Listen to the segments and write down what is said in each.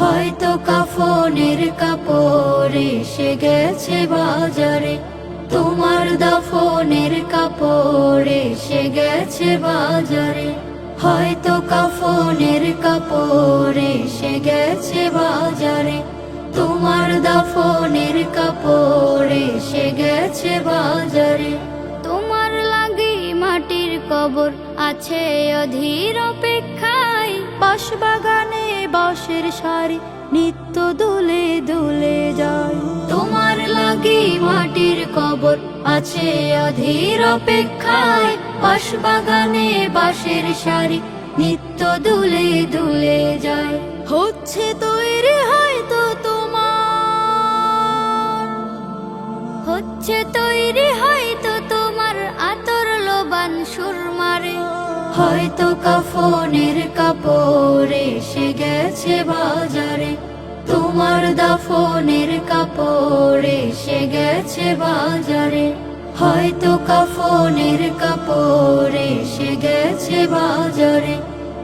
হয়তো কাফনের কাপড় এসে গেছে বাজারে। তোমার দাফনের কাপড় এসে গেছে বাজারে। হয়তো কাফনের কাপড় এসে গেছে বাজারে। তোমার দাফনের কাপড় এসে গেছে বাজারে। তোমার লাগি মাটির কবর আছে অধীর অপেক্ষায় বাঁশ বাগানে বাঁশের সারি নিত্য দুলে দুলে যায়। তোমার লাগি মাটির কবর আছে অধীর অপেক্ষায়। বাঁশ বাগানে বাঁশের সারি নিত্য দুলে দুলে যায়। হচ্ছে তৈরি হয়তো তোমার। হচ্ছে তৈরি হয়তো তোমার আতর লোবান সুরমারে। হয়তো কাফনের কাপড় এসে গেছে বাজারে। তোমার দাফনের কাপড় এসে গেছে বাজারে। হয়তো কাফনের কাপড় এসে গেছে বাজারে।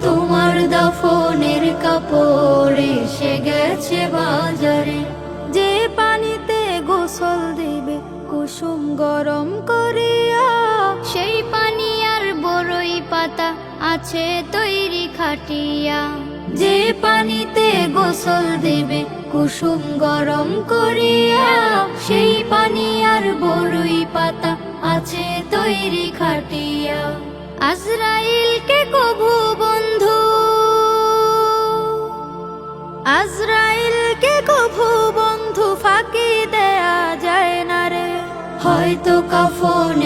তোমার দাফনের কাপড় এসে গেছে বাজারে। যে পানিতে গোসল দিবে, কুসুম গরম করিয়া, সেই পানি আর বড়ই পাতা আছে তৈরি খাটিয়া। যে পানিতে গোসল দেবে, কুসুম গরম করিয়া। সেই পানি আর বড়ই পাতা আছে তৈরি খাটিয়া। আজরাইলকে কভু বন্ধু। আজরাইলকে কভু বন্ধু, ফাঁকি দেয়া যায় না রে। হয়তো কাফনের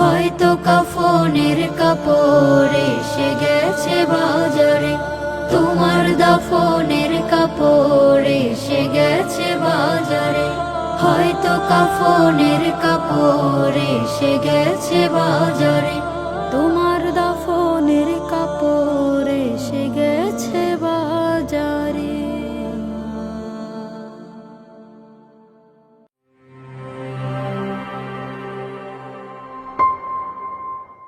হয়তো কাফনের কাপড়ে সে গেছে বাজারে। তোমার দাফনের কাপড়ে সে গেছে বাজারে। হয়তো কাফনের কাপড়ে সে গেছে বাজারে।